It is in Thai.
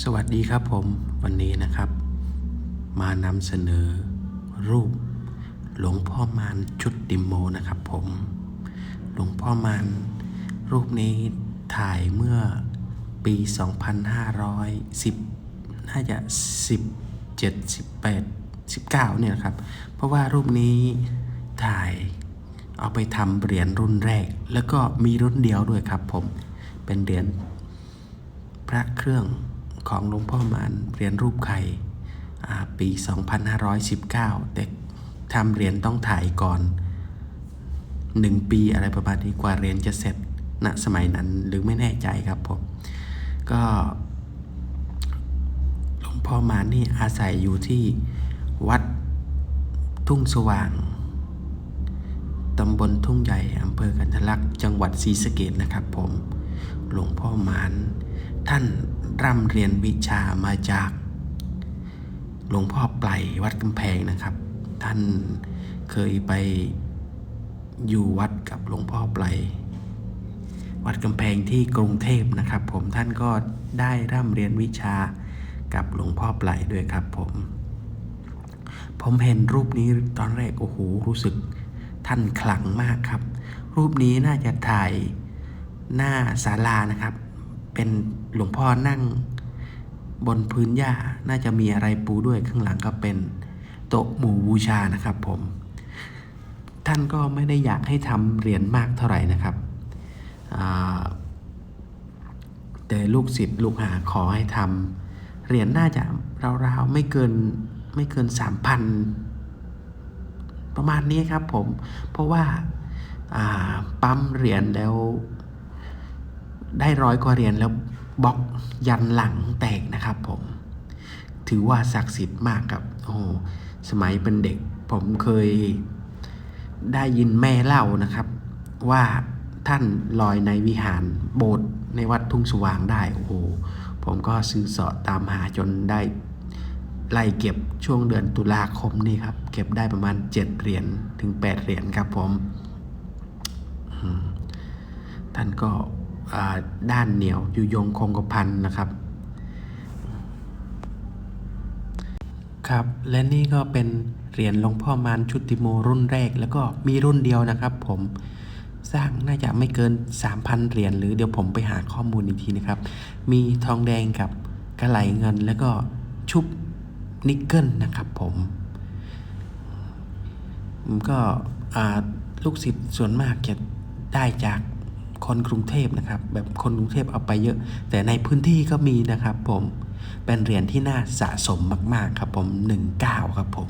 สวัสดีครับผมวันนี้นะครับ มานำเสนอรูป หลวงพ่อมานชุดดิมโมนะครับผม หลวงพ่อมานรูปนี้ถ่ายเมื่อปี 2510 น่าจะ 17 18 19เนี่ยครับ เพราะว่ารูปนี้ถ่ายเอาไปทำเหรียญรุ่นแรก แล้วก็มีรุ่นเดียวด้วยครับผม เป็นเหรียญพระเครื่อง ของหลวงพ่อมานเหรียญรูปไข่อ่าปี 2519 แต่ทำเหรียญต้องถ่ายก่อน 1 ปีอะไรประมาณนี้กว่าเหรียญจะเสร็จณสมัยนั้นหรือไม่แน่ใจครับผม ก็หลวงพ่อมานนี่อาศัยอยู่ที่วัดทุ่งสว่างตำบลทุ่งใหญ่อำเภอกันทลักษ์จังหวัดศรีสะเกดนะครับผม หลวงพ่อมาน ท่านร่ำเรียนวิชามาจาก หลวงพ่อไปลวัดกำแพงนะครับ ท่านเคยไปอยู่วัดกับหลวงพ่อไปลวัดกำแพงที่กรุงเทพนะครับ ผมท่านก็ได้ร่ำเรียนวิชากับหลวงพ่อไปลด้วยครับผม ผมเห็นรูปนี้ตอนแรกโอ้โหรู้สึกท่านขลังมากครับ รูปนี้น่าจะถ่าย หน้าศาลานะครับ เป็นหลวงพ่อนั่งบนพื้นหญ้าน่าจะมีอะไรปูด้วยข้างหลังก็เป็นโต๊ะหมู่บูชานะครับ ผม ท่านก็ไม่ได้อยากให้ทำเหรียญมากเท่าไหร่นะครับอ่าแต่ลูกศิษย์ลูกหาขอให้ทำเหรียญน่าจะราวๆไม่เกินไม่เกินสามพันประมาณนี้ครับผมเพราะว่าปั๊มเหรียญแล้ว ได้ร้อยกว่าเหรียญแล้วบล็อกยันหลังแตกนะครับผม ถือว่าศักดิ์สิทธิ์มากครับ โอ้โห สมัยเป็นเด็ก ผมเคยได้ยินแม่เล่านะครับ ว่าท่านลอยในวิหารโบสถ์ในวัดทุ่งสว่างได้ โอ้โห ผมก็ซื้อเสาะตามหาจนได้ไล่เก็บช่วงเดือนตุลาคมนี่ครับ เก็บได้ประมาณ 7 เหรียญถึง 8 เหรียญครับผม ท่านก็ ด้านเหนียวอยู่ยงคงกระพันนะครับ ครับ และนี่ก็เป็นเหรียญหลวงพ่อมานชุติโมรุ่นแรก แล้วก็มีรุ่นเดียวนะครับผมสร้างน่าจะไม่เกิน 3,000 เหรียญหรือเดี๋ยวผมไปหาข้อมูลอีกทีนะครับ มีทองแดงกับกระไหลเงินแล้วก็ชุบนิกเกิลนะครับผมก็ลูกศิษย์ส่วนมากจะได้จาก คนกรุงเทพนะครับ แบบคนกรุงเทพเอาไปเยอะ แต่ในพื้นที่ก็มีนะครับผมเป็นเหรียญที่น่าสะสมมาก ๆ ครับผม 19 ครับผม